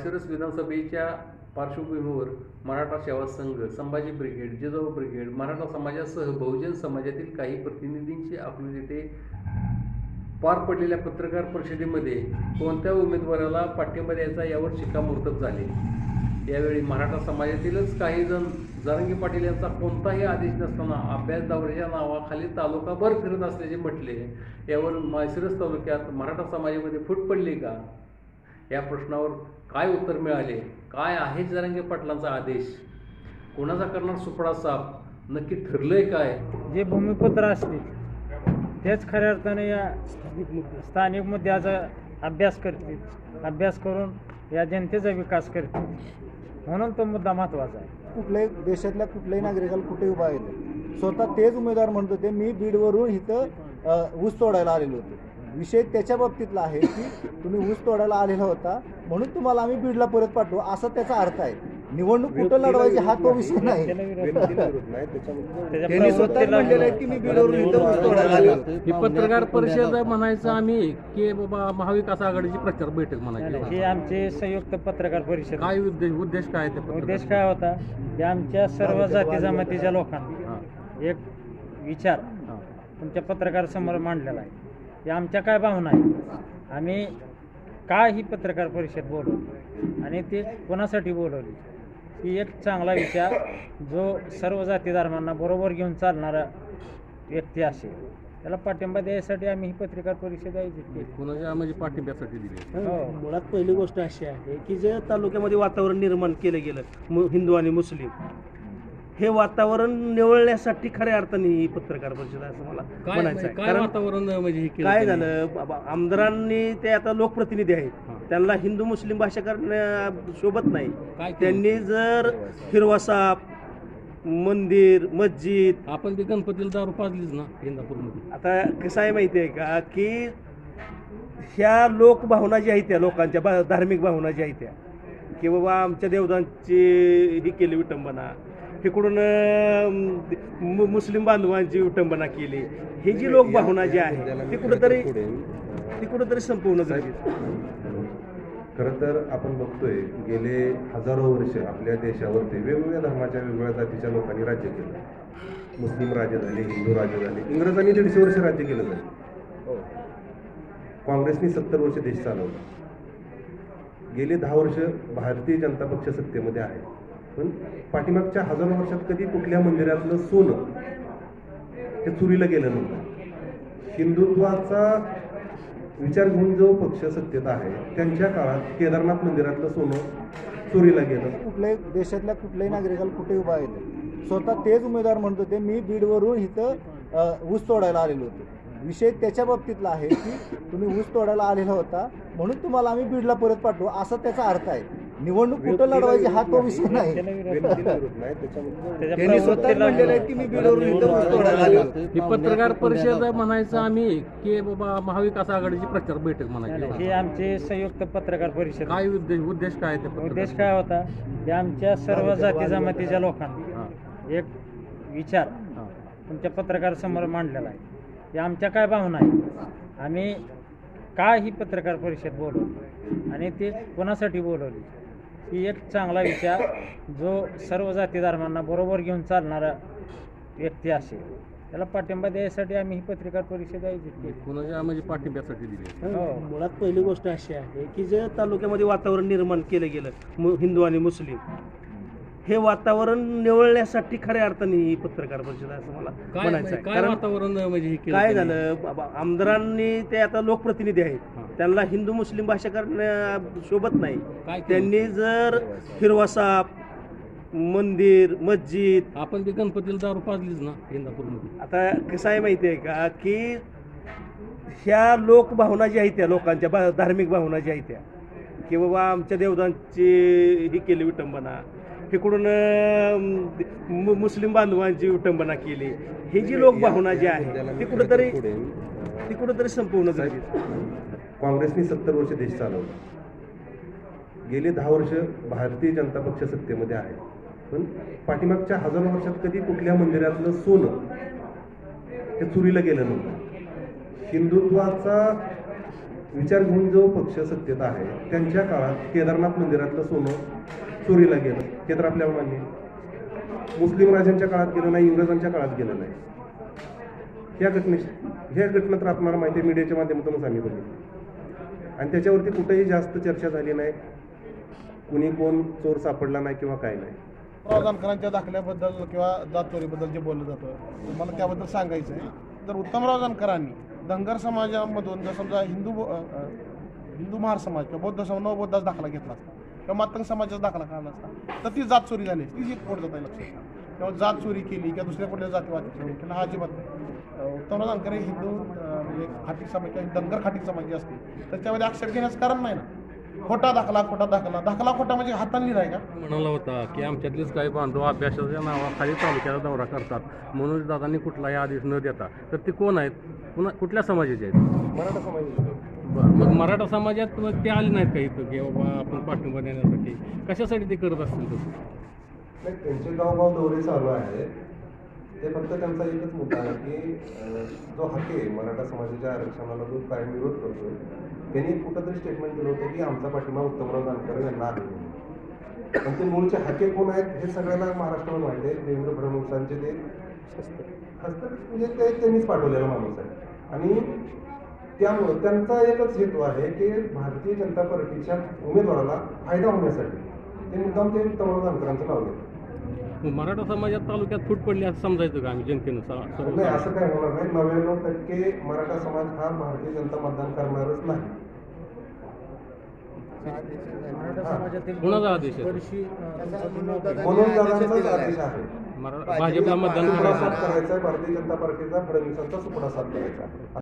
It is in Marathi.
माळशिरस विधानसभेच्या पार्श्वभूमीवर मराठा सेवा संघ संभाजी ब्रिगेड जिजाऊ ब्रिगेड मराठा समाजासह बहुजन समाजातील काही प्रतिनिधींची आपली तिथे पार पडलेल्या पत्रकार परिषदेमध्ये कोणत्या उमेदवाराला पाठिंबा द्यायचा यावर शिक्कामोर्तब झाले. यावेळी मराठा समाजातीलच काही जण जारंगी पाटील यांचा कोणताही आदेश नसताना अभ्यास दौऱ्याच्या नावाखाली तालुकाभर फिरत असल्याचे म्हटले. यावर माळशिरस तालुक्यात मराठा समाजामध्ये फूट पडली का? या प्रश्नावर काय उत्तर मिळाले? काय आहे जरांगे पाटलांचा आदेश? कोणाचा करणार सुपडा साफ नक्की ठरलंय काय? जे भूमिपुत्र असतील तेच खऱ्या अर्थाने या स्थानिक मुद्द्याचा अभ्यास करतील. अभ्यास करून या जनतेचा विकास करतील. म्हणून तो मुद्दा महत्त्वाचा आहे. कुठल्याही देशातल्या कुठल्याही नागरिकाला कुठे उभा येतो स्वतः तेच उमेदवार म्हणत होते. मी बीडवरून इथं ऊस तोडायला आलेलो होतो. विषय त्याच्या बाबतीतला आहे की तुम्ही ऊस तोडायला आलेला होता. म्हणून तुम्हाला आम्ही बीडला परत पाठवू असा त्याचा अर्थ आहे. निवडणूक कुठं लढवायची हा तो विषय नाही. त्यांनी स्वतः म्हणलेलं आहे की मी बीडवरून इथं. ही पत्रकार परिषद म्हणायचं आम्ही की बाबा महाविकास आघाडीची प्रचार बैठक म्हणायची. ही आमची संयुक्त पत्रकार परिषद. काय उद्देश उद्देश काय उद्देश काय होता? की आमच्या सर्व जाती जमातीच्या लोकांना एक विचार. तुमच्या पत्रकार समोर मांडलेला आहे. की आमच्या काय भावना आहे आम्ही का ही पत्रकार परिषद बोलवली आणि ते कोणासाठी बोलवली? ही एक चांगला विचार जो सर्व जाती धर्मांना बरोबर घेऊन चालणारा व्यक्ती असेल. त्याला पाठिंबा द्यायसाठी आम्ही ही पत्रकार परिषद आयोजित केली. कुणाच्या म्हणजे पाठिंब्यासाठी दिली हो. मुळात पहिली गोष्ट अशी आहे की जे तालुक्यामध्ये वातावरण निर्माण केलं गेलं मु हिंदू आणि मुस्लिम हे वातावरण निवळण्यासाठी खऱ्या अर्थाने ही पत्रकार परिषद आहे असं मला काय म्हणायचं आहे काय कारण वातावरण म्हणजे हे केलं काय त्यांनी? झालं बाबा, आमदारांनी ते आता लोकप्रतिनिधी आहेत. त्यांना हिंदू मुस्लिम भाषा करण्या शोभत नाही काय केलं? त्यांनी जर हिरवा साप मंदिर मस्जिद आपण ते गणपतीला दारू पाजलीच ना इंदापूरमध्ये आता कसं आहे माहिती आहे का की ह्या लोकभावना ज्या आहेत त्या लोकांच्या धार्मिक भावना ज्या आहेत त्या की बाबा आमच्या देवतांची ही केली विटंबना इकडून अं, मु- मुस्लिम बांधवांची विटंबना केली. ही जी लोकभावना जी आहे ती कुठंतरी ती कुठंतरी संपवणं गरजेचं आहे. खरं तर आपण बघतोय गेले हजारो वर्ष आपल्या देशावरती वेगवेगळ्या धर्माच्या वेगवेगळ्या जातीच्या लोकांनी राज्य केलं. मुस्लिम राज्य झाले हिंदू राज्य झाले इंग्रजांनी दीडशे वर्ष राज्य केलं जाईल काँग्रेसनी सत्तर वर्ष देश चालवला. गेले दहा वर्ष भारतीय जनता पक्ष सत्तेमध्ये आहे. पाठीमागच्या हजारो वर्षात कधी कुठल्या मंदिरातलं सोनं हे चुरीला गेलं नव्हतं. हिंदुत्वाचा विचार घेऊन जो पक्ष सत्तेत आहे त्यांच्या काळात केदारनाथ मंदिरातलं सोनं चोरीला गेलं. कुठल्याही देशातल्या कुठल्याही नागरिकाला कुठे उभा येतं स्वतः तेच उमेदवार म्हणत होते मी बीडवरून इथं ऊस तोडायला आलेलो होतो. विषय त्याच्या बाबतीतला आहे की तुम्ही ऊस तोडायला आलेला होता म्हणून तुम्हाला आम्ही बीडला परत पाठवू असा त्याचा अर्थ आहे. निवडणूक कुठं लढवायची हा तो विषय नाही. त्यांनी स्वतः म्हणलेलं आहे की मी. ही पत्रकार परिषद म्हणायचं आम्ही की बाबा महाविकास आघाडीची प्रचार बैठक म्हणायची. ही आमची संयुक्त पत्रकार परिषद. काय उद्देश उद्देश काय आहे त्या पत्रकार उद्देश काय होता? की आमच्या सर्व जाती जमातीच्या लोकांना हां, एक विचार. तुमच्या पत्रकार समोर मांडलेला आहे. की आमच्या काय भावना आहे? आम्ही का ही पत्रकार परिषद बोलवली? आणि ते कोणासाठी बोलवली? ही एक चांगला विचार जो सर्व जाती धर्मांना बरोबर घेऊन चालणारा व्यक्ती असेल त्याला पाठिंबा द्यायसाठी आम्ही ही पत्रकार परिषद आयोजित कुणाच्या म्हणजे पाठिंब्यासाठी दिली हो. मुळात पहिली गोष्ट अशी आहे की जे तालुक्यामध्ये वातावरण निर्माण केलं गेलं मु हिंदू आणि मुस्लिम हे वातावरण निवळण्यासाठी खऱ्या अर्थाने ही पत्रकार परिषद आहे असं मला काय म्हणायचं आहे काय कारण वातावरण म्हणजे हे काय? झालं बाबा, आमदारांनी ते आता लोकप्रतिनिधी आहेत. त्यांना हिंदू मुस्लिम भाषा करण्या शोभत नाही? त्यांनी जर हिरवा साप मंदिर मस्जिद आपण ते गणपतीला दारू पाजलीच ना इंदापूरमध्ये आता कसं आहे माहिती आहे का की ह्या लोकभावना ज्या आहेत त्या लोकांच्या बा धार्मिक भावना ज्या आहेत त्या की बाबा आमच्या देवतांची ही केली विटंबना मु- मुस्लिम बांधवांची विटंबना केली ही जी लोकभावना जी आहे ती कुठंतरी ती कुठंतरी संपवणं आहे. काँग्रेसनी सत्तर वर्ष देश चालवला. गेले दहा वर्ष भारतीय जनता पक्ष सत्तेमध्ये आहे. पण पाठीमागच्या हजारो वर्षात कधी कुठल्या मंदिरातलं सोनं हे चोरीला गेलं नव्हतं. हिंदुत्वाचा विचार घेऊन जो पक्ष सत्तेत आहे त्यांच्या काळात केदारनाथ मंदिरातलं सोनं चोरीला गेलं. हे तर आपल्याला मान्य मुस्लिम राजांच्या काळात गेलं नाही इंग्रजांच्या काळात गेलं नाही. ह्या घटने ह्या घटना तर आपल्याला माहिती आहे मीडियाच्या माध्यमातूनच आम्ही बघितलं. आणि त्याच्यावरती कुठेही जास्त चर्चा झाली नाही. कुणी कोण चोर सापडला नाही किंवा काय नाही. उत्तमराव जानकरांच्या दाखल्याबद्दल किंवा जातचोरीबद्दल जे बोललं जातं मला त्याबद्दल सांगायचं आहे. तर उत्तमराव जानकरांनी धनगर समाजामधून जर समजा हिंदू हिंदू महार समाज किंवा बौद्ध समाज नवबौद्धाचा दाखला घेतला असता किंवा मातंग समाजाचा दाखला काढला असता तर ती जात चोरी झाली असती. ती कोण जाता लक्षात किंवा जात चोरी केली किंवा दुसऱ्या कुठल्या जातीवाद केला हा अजिबात नाही. अ, उत्तमराव जानकर हे हिंदू म्हणजे खाटीक समाज किंवा धनगर खाटीक समाज असते त्याच्यामध्ये आक्षेप घेण्याचं कारण नाही ना. खोटा दाखला खोटा दाखला. दाखला खोटा म्हणजे हाताने लिहिलाय का? म्हणाला होता की आमच्यातलेच काही बांधव अभ्यासाच्या नावाखाली तालुक्याचा दौरा करतात. म्हणून दादांनी कुठलाही आदेश न देता. तर ते कोण आहेत? पुन्हा कुठल्या समाजाचे आहेत? मराठा समाजाचे. बरं मग मराठा समाजात मग ते आले नाहीत का इथं? की बाबा आपण पाठिंबा देण्यासाठी. कशासाठी ते करत असतील तसं? नाही त्यांचे गावगाव दौरे चालू आहे ते फक्त त्यांचा एकच मुद्दा आहे की जो हाके मराठा समाजाच्या आरक्षणाला जो कायम विरोध करतो त्यांनी कुठंतरी स्टेटमेंट दिलं होतं की आमचा पाठिंबा उत्तमराव जानकर यांना आहे. पण ते मूळचे हके कोण आहेत हे सगळ्यांना महाराष्ट्रावर माहिती आहे. देवेंद्र फडणवीसांचे ते हस्तक म्हणजे ते त्यांनीच पाठवलेला माणूस आहे. आणि त्यामुळं त्यांचा एकच हेतू आहे की भारतीय जनता पार्टीच्या उमेदवाराला फायदा होण्यासाठी ते मुद्दाम ते उत्तमराव जानकरांचं नाव मग मराठा समाजात तालुक्यात फूट पडली असं समजायचं का आम्ही जनतेनं? सा- सर्व नाही असं काय होणार नाही. नव्याण्णव टक्के मराठा समाज हा भारतीय जनता मतदान करणारच नाही. मराठा समाजातील कोणाचा आदेश आहे? बरीचशी, अ, तुमचा म्हणून दादांचाच आदेश आहे. मरा- भाजपला मतदान सुपडा करायचं साफ करायचा. आहे भारतीय जनता पार्टीचा फडणवीसांचा सुपडा साफ करायचा आहे.